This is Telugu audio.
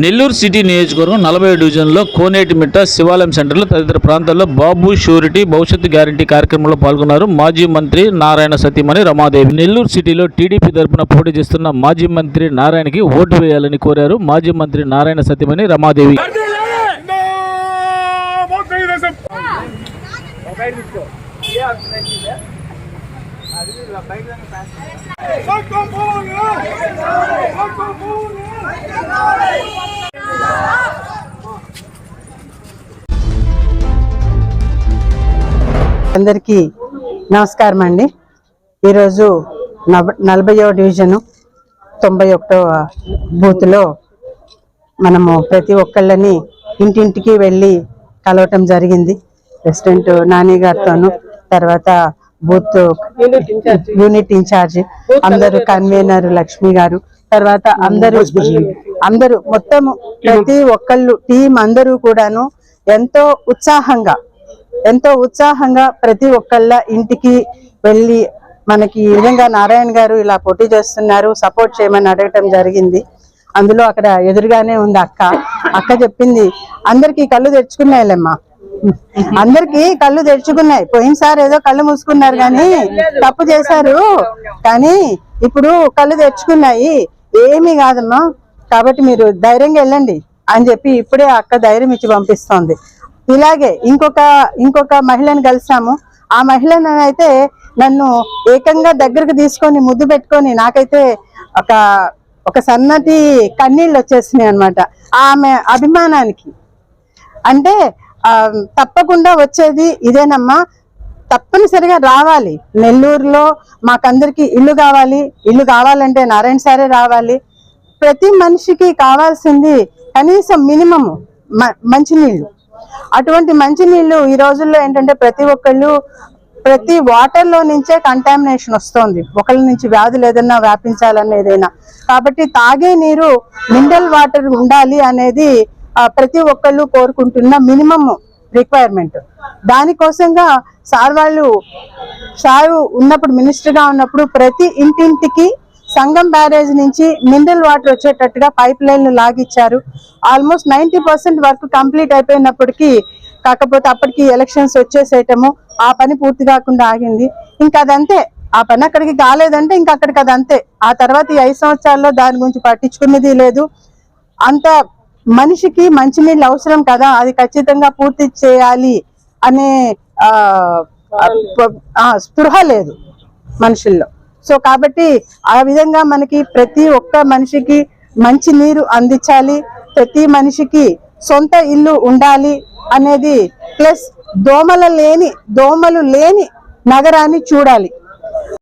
నెల్లూరు సిటీ నియోజకవర్గం నలభై డివిజన్లో కోనేటిమిట్ట శివాలయం సెంటర్లో తదితర ప్రాంతాల్లో బాబు షూరిటీ భవిష్యత్తు గ్యారంటీ కార్యక్రమంలో పాల్గొన్నారు మాజీ మంత్రి నారాయణ సతీమణి రమాదేవి. నెల్లూరు సిటీలో టీడీపీ తరపున పోటీ చేస్తున్న మాజీ మంత్రి నారాయణకి ఓటు వేయాలని కోరారు మాజీ మంత్రి నారాయణ సతీమణి రమాదేవి. అందరికీ నమస్కారం అండి ఈరోజు నబ నలభైవ డివిజను తొంభై ఒకటవ బూత్లో మనము ప్రతి ఒక్కళ్ళని ఇంటింటికి వెళ్ళి కలవటం జరిగింది. ప్రెసిడెంట్ నాని గారితోను తర్వాత బూత్ యూనిట్ ఇన్ఛార్జ్ అందరూ కన్వీనర్ లక్ష్మి గారు తర్వాత అందరూ అందరూ మొత్తం ప్రతి ఒక్కళ్ళు టీం అందరూ కూడాను ఎంతో ఉత్సాహంగా ఎంతో ఉత్సాహంగా ప్రతి ఒక్కళ్ళ ఇంటికి వెళ్ళి మనకి ఈ విధంగా నారాయణ గారు ఇలా పోటీ చేస్తున్నారు సపోర్ట్ చేయమని అడగటం జరిగింది. అందులో అక్కడ ఎదురుగానే ఉంది అక్క. అక్క చెప్పింది అందరికి కళ్ళు తెచ్చుకున్నాయిలేమ్మా అందరికి కళ్ళు తెరుచుకున్నాయి. పోయినసారి ఏదో కళ్ళు మూసుకున్నారు కానీ తప్పు చేశారు. కానీ ఇప్పుడు కళ్ళు తెరుచుకున్నాయి. ఏమీ కాదమ్మా. కాబట్టి మీరు ధైర్యంగా వెళ్ళండి. అని చెప్పి ఇప్పుడే అక్క ధైర్యం ఇచ్చి పంపిస్తోంది. ఇలాగే ఇంకొక ఇంకొక మహిళను కలిసాము. ఆ మహిళను అయితే నన్ను ఏకంగా దగ్గరకు తీసుకొని ముద్దు పెట్టుకొని నాకైతే ఒక ఒక సన్నటి కన్నీళ్ళు వచ్చేసినాయి అనమాట ఆమె అభిమానానికి. అంటే తప్పకుండా వచ్చేది ఇదేనమ్మా. తప్పనిసరిగా రావాలి. నెల్లూరులో మాకందరికి ఇల్లు కావాలి. ఇల్లు కావాలంటే నారాయణ సారే రావాలి. ప్రతి మనిషికి కావాల్సింది కనీసం మినిమము మంచినీళ్ళు. అటువంటి మంచి నీళ్ళు ఈ రోజుల్లో ఏంటంటే ప్రతి ఒక్కళ్ళు ప్రతి వాటర్లో నుంచే కంటామినేషన్ వస్తుంది. ఒకళ్ళ నుంచి వ్యాధులు ఏదైనా వ్యాపించాలన్న ఏదైనా. కాబట్టి తాగే నీరు మినరల్ వాటర్ ఉండాలి అనేది ప్రతి ఒక్కళ్ళు కోరుకుంటున్న మినిమం రిక్వైర్మెంట్ దానికోసంగా సార్ వాళ్ళు సారు ఉన్నప్పుడు మినిస్టర్గా ఉన్నప్పుడు ప్రతి ఇంటింటికి సంగం బ్యారేజ్ నుంచి మినరల్ వాటర్ వచ్చేటట్టుగా పైప్ లైన్లు లాగిచ్చారు. Almost ninety percent work complete అయిపోయినప్పటికీ కాకపోతే అప్పటికి ఎలక్షన్స్ వచ్చేసేయటము ఆ పని పూర్తి కాకుండా ఆగింది. ఇంకా అదంతే. ఆ పని అక్కడికి కాలేదంటే ఇంకా అక్కడికి అది అంతే. ఆ తర్వాత ఈ ఐదు సంవత్సరాల్లో దాని గురించి పట్టించుకున్నది లేదు. అంత మనిషికి మంచినీళ్ళు అవసరం కదా. అది ఖచ్చితంగా పూర్తి చేయాలి అనే ఆ, స్పృహ లేదు మనుషుల్లో. సో కాబట్టి ఆ విధంగా మనకి ప్రతి ఒక్క మనిషికి మంచి నీరు అందించాలి ప్రతి మనిషికి సొంత ఇల్లు ఉండాలి అనేది ప్లస్ దోమల లేని దోమలు లేని నగరాన్ని చూడాలి.